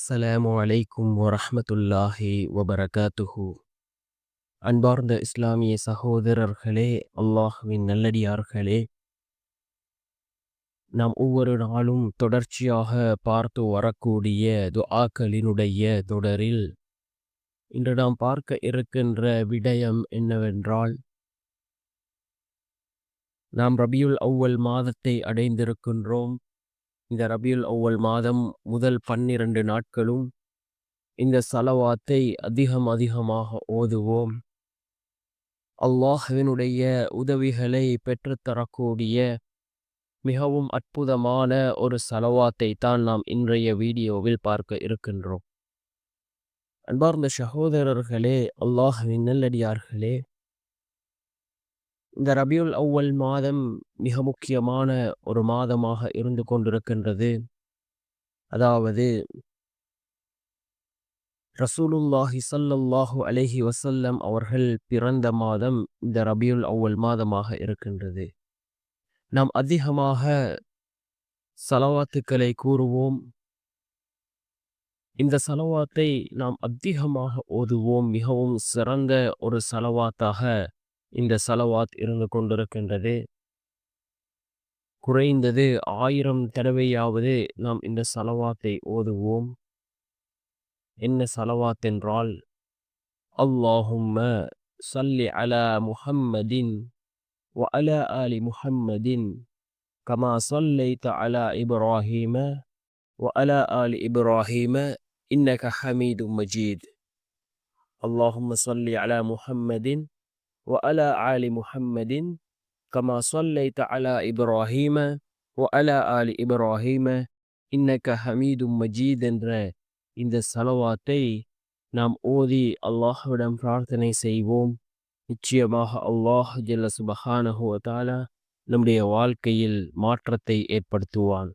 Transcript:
அஸ்ஸலாமு அலைக்கும் வரமத்துல்லாஹி வபரகாத்துஹு. அன்பார்ந்த இஸ்லாமிய சகோதரர்களே அல்லாஹ்வின் நல்லடியார்களே நாம் ஒவ்வொரு நாளும் தொடர்ச்சியாக பார்த்து வரக்கூடிய துஆக்களினுடைய தொடரில் இன்று நாம் பார்க்க இருக்கின்ற விடயம் என்னவென்றால் நாம் ரபியுல் அவ்வல் மாதத்தை அடைந்திருக்கின்றோம். இந்த ரபியுல் ஒவ்வொல் மாதம் முதல் பன்னிரண்டு நாட்களும் இந்த சலவாத்தை அதிகம் அதிகமாக ஓதுவோம். அல்லாஹுவினுடைய உதவிகளை பெற்றுத்தரக்கூடிய மிகவும் அற்புதமான ஒரு சலவாத்தை தான் நாம் இன்றைய வீடியோவில் பார்க்க இருக்கின்றோம். அன்பார்ந்த சகோதரர்களே அல்லாஹுவின் நல்லடியார்களே இந்த ரபியுல் அவ்வல் மாதம் மிக முக்கியமான ஒரு மாதமாக இருந்து கொண்டிருக்கின்றது. அதாவது ரசூலுல்லாஹி ஸல்லல்லாஹு அலஹி வசல்லம் அவர்கள் பிறந்த மாதம் இந்த ரபியுல் அவ்வல் மாதமாக இருக்கின்றது. நாம் அதிகமாக சலவாத்துக்களை கூறுவோம். இந்த சலவாத்தை நாம் அதிகமாக ஓதுவோம். மிகவும் சிறந்த ஒரு சலவாத்தாக இந்த சலவாத் இருந்து கொண்டிருக்கின்றது. குறைந்தது ஆயிரம் தடவையாவது நாம் இந்த சலவாத்தை ஓதுவோம். என்ன சலவாத் என்றால் அல்லாஹும்ம சல்லி அலா முஹம்மதின் வ அலா அலி முஹம்மதின் கமா சொல்லைத்த அலா இப்ராஹீம வ அலா அலி இப்ராஹீம இன்னக ஹமீது மஜீத். அல்லாஹும்ம சொல்லி அலா முஹம்மதின் وعلى آل محمد كما صليت على إبراهيم وعلى آل إبراهيم إنك حميد مجيد என்ற இந்த சலவாத்தை நாம் ஓதி அல்லாஹ்விடம் பிரார்த்தனை செய்வோம் நிச்சயமாக அல்லாஹ் ஜல்ல சுபஹானஹு வ தஆலா நம்முடைய வாழ்க்கையில் மாற்றத்தை ஏற்படுத்துவான்